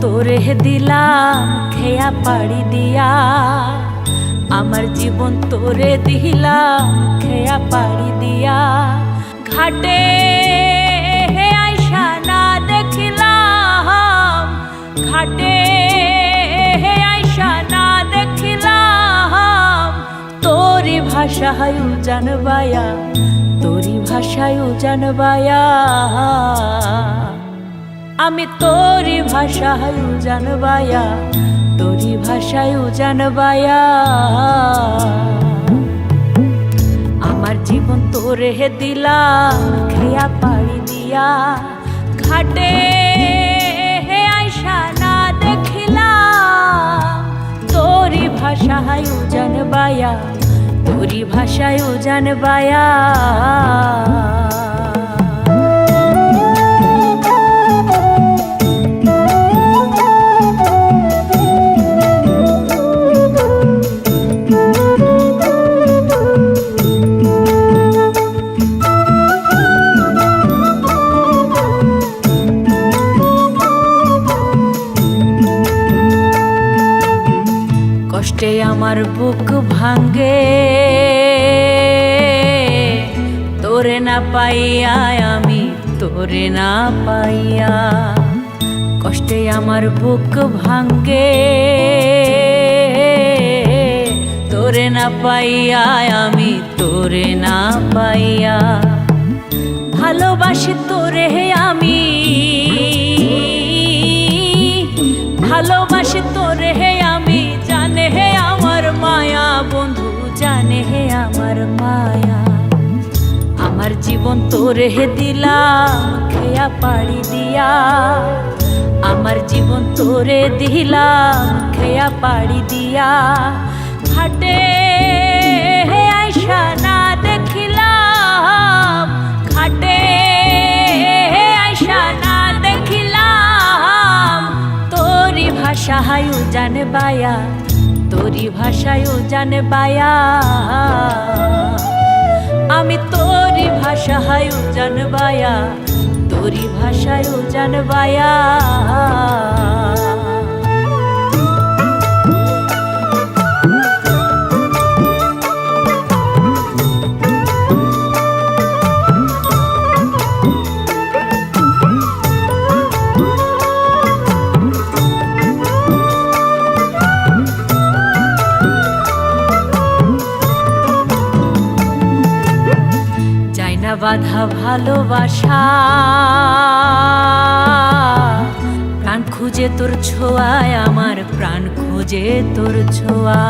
তোরে দিলাম খেয়া পাড়ি দিয়া। আমার জীবন তোরে দিলাম খেয়া পাড়ি দিয়া। ঘাটে ঘাটে। হে আইসা না দেখিলাম। তোরি ভাষায় জানবায়া তোরি ভাষায় জানবায়া আমি তোরি ভাষায় জানবায়া তোরি ভাষায় জানবায়া আমার জীবন তোরে হে দিলাম, খেয়া পাড়ি দিয়া। ঘাটে ভাষায় জানবায়া তোরি ভাষায় জানবায়া কষ্টে আমার বুক ভাঙ্গে তোরে না পাইয়া, আমি তোরে না পাইয়া কষ্টে আমার বুক ভাঙ্গে তোরে না পাইয়া, আমি তোরে না পাইয়া ভালোবাসি তোরে আমি। ভালোবাসি হে দিলাম, খেয়া পাড়ি দিয়া। আমার জীবন তোরে দিলাম, খেয়া পাড়ি দিয়া। ঘাটে হে আইসা না দেখিলাম, ঘাটে হে আইসা না দেখিলাম। তোরি ভাষায় জানে বায়া, তোরি ভাষায় জানে বায়া। ভাষায় জানবায়া তোরি ভাষায় জানবায়া। বাধা ভালোবাসা। প্রাণ খুঁজে তোর ছোঁয়ায় আমার প্রাণ খুঁজে তোর ছোঁয়া।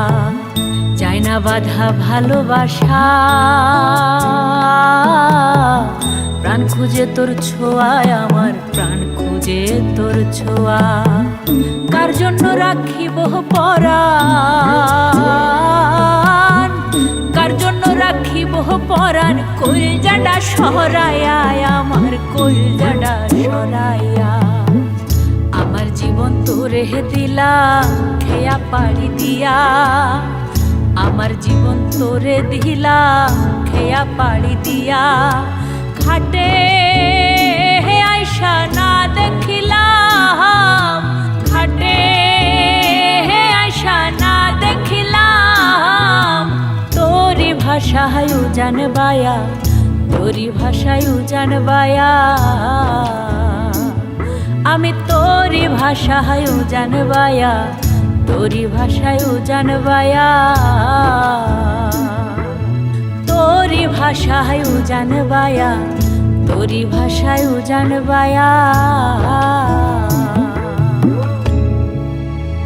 চাই না বাধা ভালোবাসা। প্রাণ খুঁজে তোর ছোঁয়ায় আমার প্রাণ খুঁজে তোর ছোঁয়া। কার জন্য রাখিব জন্য রাখিব পরাণ কইল জাডা সরাইয়া আমার কইল জাডা সরাইয়া আমার জীবন তোরে দিলা, খেয়া পাড়ি দিয়া। আমার জীবন তোরে দিলা, খেয়া পাড়ি দিয়া। ঘাটে ভাষায় জানবায়া তোরি ভাষায় জানবায়া আমি তোরি ভাষায় জানবায়া তোরি ভাষায় জানবায়া তোরি ভাষায় জানবায়া তোরি ভাষায় জানবায়া